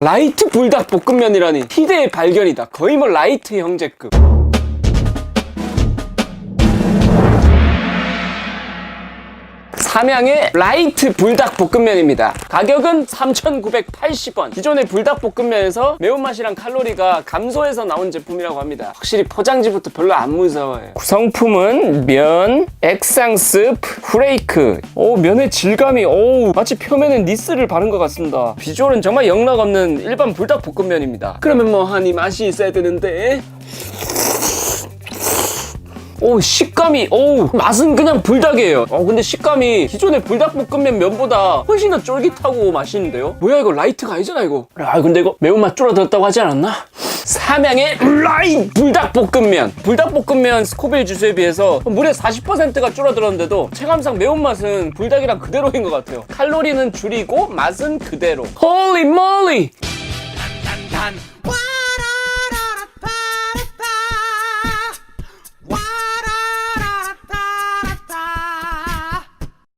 라이트 불닭 볶음면이라니 희대의 발견이다. 거의 뭐 라이트 형제급. 삼양의 라이트 불닭 볶음면입니다. 가격은 3,980원. 기존의 불닭 볶음면에서 매운맛이랑 칼로리가 감소해서 나온 제품이라고 합니다. 확실히 포장지부터 별로 안 무서워요. 구성품은 면, 액상스프, 후레이크. 오, 면의 질감이 오, 마치 표면에 니스를 바른 것 같습니다. 비주얼은 정말 영락없는 일반 불닭 볶음면입니다. 그러면 뭐 하니 맛이 있어야 되는데 오 식감이 오 맛은 그냥 불닭이에요. 어 근데 식감이 기존의 불닭볶음면 면보다 훨씬 더 쫄깃하고 맛있는데요? 뭐야 이거 라이트가 아니잖아 이거. 아 근데 이거 매운맛 줄어들었다고 하지 않았나? 삼양의 라이 불닭볶음면. 불닭볶음면 스코빌 주수에 비해서 무려 40%가 줄어들었는데도 체감상 매운맛은 불닭이랑 그대로인 것 같아요. 칼로리는 줄이고 맛은 그대로. 홀리 몰리